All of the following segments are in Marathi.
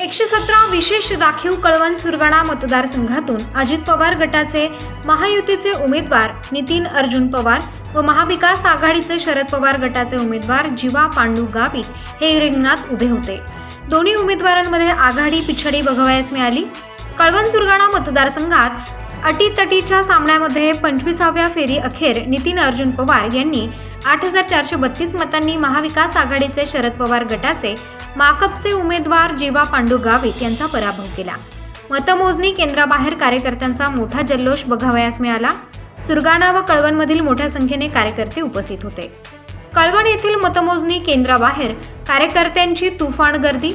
एकशे सतरा विशेष राखीव कळवण सुरगाणा मतदारसंघातून अजित पवार गटाचे महायुतीचे उमेदवार नितीन अर्जुन पवार व महाविकास आघाडीचे शरद पवार गटाचे उमेदवार जीवा पांडू गावित हे रिंगणात उभे होते. दोन्ही उमेदवारांमध्ये आघाडी पिछडी बघावयास मिळाली. कळवण सुरगाणा मतदारसंघात अटीतटीच्या सामन्यामध्ये पंचवीसाव्या फेरी अखेर नितीन अर्जुन पवार यांनी आठ हजार चारशे बत्तीस मतांनी महाविकास आघाडीचे शरद पवार गटाचे माकपचे उमेदवार जीवा पांडू गावित यांचा पराभव केला. मतमोजणी केंद्राबाहेर कार्यकर्त्यांचा मोठा जल्लोष बघावयास मिळाला. सुरगाणा व कळवणमधील मोठ्या संख्येने कार्यकर्ते उपस्थित होते. कळवण येथील मतमोजणी केंद्राबाहेर कार्यकर्त्यांची तुफान गर्दी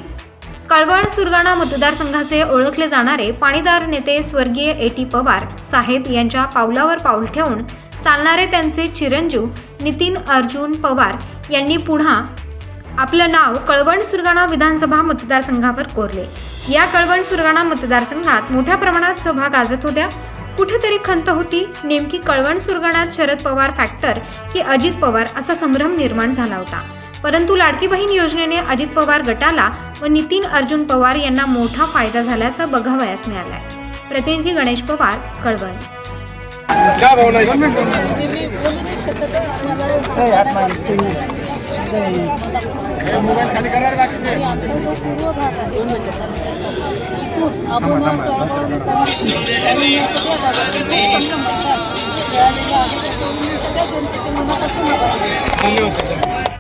कळवण सुरगाणा मतदारसंघाचे ओळखले जाणारे पाणीदार नेते स्वर्गीय ए टी पवार साहेब यांच्या पावलावर पाऊल ठेवून चालणारे त्यांचे चिरंजीव नितीन अर्जुन पवार यांनी पुन्हा आपलं नाव कळवण सुरगाणा विधानसभा मतदारसंघावर कोरले. या कळवण सुरगाणा मतदारसंघात मोठ्या प्रमाणात सभा गाजत होत्या. कुठेतरी खंत होती. नेमकी कळवण सुरगाण्यात शरद पवार फॅक्टर की अजित पवार असा संभ्रम निर्माण झाला होता. परंतु लाडकी बहीण योजनेने अजित पवार गटाला व नितीन अर्जुन पवार यांना मोठा फायदा झाल्याचं बघावयास मिळालंय. प्रतिनिधी गणेश पवार कळवण. सगळ्या जनतेच्या मनापासून